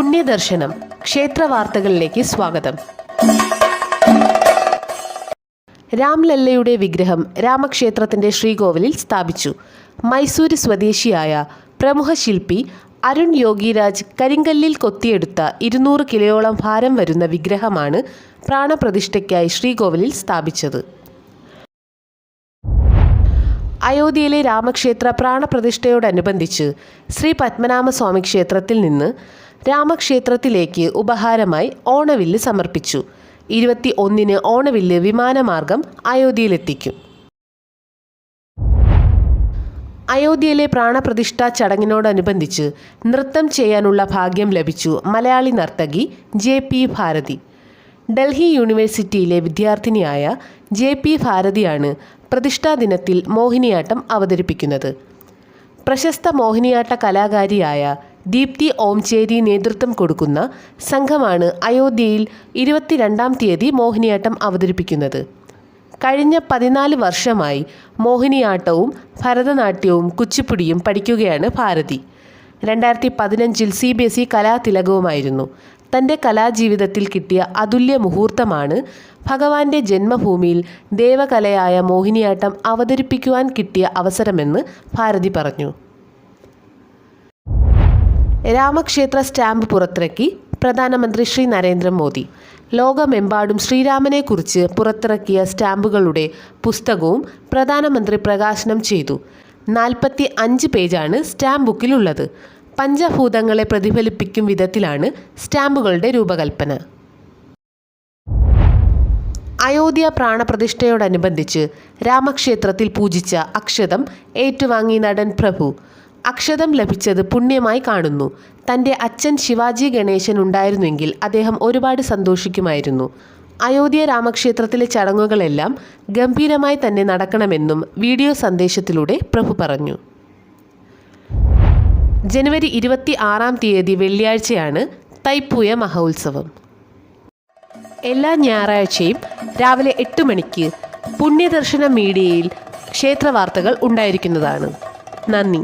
പുണ്യദർശനം. ക്ഷേത്ര വാർത്തകളിലേക്ക് സ്വാഗതം. രാംലല്ലയുടെ വിഗ്രഹം രാമക്ഷേത്രത്തിന്റെ ശ്രീകോവിലിൽ സ്ഥാപിച്ചു. മൈസൂര് സ്വദേശിയായ പ്രമുഖ ശില്പി അരുൺ യോഗിരാജ് കരിങ്കല്ലിൽ കൊത്തിയെടുത്ത ഇരുന്നൂറ് കിലോയോളം ഭാരം വരുന്ന വിഗ്രഹമാണ് പ്രാണപ്രതിഷ്ഠയ്ക്കായി ശ്രീകോവിലിൽ സ്ഥാപിച്ചത്. അയോധ്യയിലെ രാമക്ഷേത്ര പ്രാണപ്രതിഷ്ഠയോടനുബന്ധിച്ച് ശ്രീ പത്മനാഭസ്വാമി ക്ഷേത്രത്തിൽ നിന്ന് രാമക്ഷേത്രത്തിലേക്ക് ഉപഹാരമായി ഓണവില്ല് സമർപ്പിച്ചു. ഇരുപത്തി ഒന്നിന് ഓണവില്ല് വിമാനമാർഗം അയോധ്യയിലെത്തിക്കും. അയോധ്യയിലെ പ്രാണപ്രതിഷ്ഠാ ചടങ്ങിനോടനുബന്ധിച്ച് നൃത്തം ചെയ്യാനുള്ള ഭാഗ്യം ലഭിച്ചു മലയാളി നർത്തകി ജെ പി ഭാരതി. ഡൽഹി യൂണിവേഴ്സിറ്റിയിലെ വിദ്യാർത്ഥിനിയായ ജെ പി ഭാരതിയാണ് പ്രതിഷ്ഠാ ദിനത്തിൽ മോഹിനിയാട്ടം അവതരിപ്പിക്കുന്നത്. പ്രശസ്ത മോഹിനിയാട്ട കലാകാരിയായ ദീപ്തി ഓംചേരി നേതൃത്വം കൊടുക്കുന്ന സംഘമാണ് അയോധ്യയിൽ ഇരുപത്തിരണ്ടാം തീയതി മോഹിനിയാട്ടം അവതരിപ്പിക്കുന്നത്. കഴിഞ്ഞ പതിനാല് വർഷമായി മോഹിനിയാട്ടവും ഭരതനാട്യവും കുച്ചിപ്പുടിയും പഠിക്കുകയാണ് ഭാരതി. രണ്ടായിരത്തി പതിനഞ്ചിൽ സി ബി എസ് ഇ കലാതിലകവുമായിരുന്നു. തന്റെ കലാജീവിതത്തിൽ കിട്ടിയ അതുല്യ മുഹൂർത്തമാണ് ഭഗവാന്റെ ജന്മഭൂമിയിൽ ദേവകലയായ മോഹിനിയാട്ടം അവതരിപ്പിക്കുവാൻ കിട്ടിയ അവസരമെന്ന് ഭാരതി പറഞ്ഞു. രാമക്ഷേത്ര സ്റ്റാമ്പ് പുറത്തിറക്കി പ്രധാനമന്ത്രി ശ്രീ നരേന്ദ്രമോദി. ലോകമെമ്പാടും ശ്രീരാമനെക്കുറിച്ച് പുറത്തിറക്കിയ സ്റ്റാമ്പുകളുടെ പുസ്തകവും പ്രധാനമന്ത്രി പ്രകാശനം ചെയ്തു. നാൽപ്പത്തി അഞ്ച് പേജാണ് സ്റ്റാമ്പ് ബുക്കിലുള്ളത്. പഞ്ചഭൂതങ്ങളെ പ്രതിഫലിപ്പിക്കും വിധത്തിലാണ് സ്റ്റാമ്പുകളുടെ രൂപകൽപ്പന. അയോധ്യ പ്രാണപ്രതിഷ്ഠയോടനുബന്ധിച്ച് രാമക്ഷേത്രത്തിൽ പൂജിച്ച അക്ഷതം ഏറ്റുവാങ്ങി നടൻ പ്രഭു. അക്ഷതം ലഭിച്ചത് പുണ്യമായി കാണുന്നു. തന്റെ അച്ഛൻ ശിവാജി ഗണേശൻ ഉണ്ടായിരുന്നെങ്കിൽ അദ്ദേഹം ഒരുപാട് സന്തോഷിക്കുമായിരുന്നു. അയോധ്യ രാമക്ഷേത്രത്തിലെ ചടങ്ങുകളെല്ലാം ഗംഭീരമായി തന്നെ നടക്കണമെന്നും വീഡിയോ സന്ദേശത്തിലൂടെ പ്രഭു പറഞ്ഞു. ജനുവരി ഇരുപത്തി ആറാം തീയതി വെള്ളിയാഴ്ചയാണ് തൈപ്പൂയ മഹോത്സവം. എല്ലാ ഞായറാഴ്ചയും രാവിലെ എട്ട് മണിക്ക് പുണ്യദർശന മീഡിയയിൽ ക്ഷേത്രവാർത്തകൾ ഉണ്ടായിരിക്കുന്നതാണ്. നന്ദി.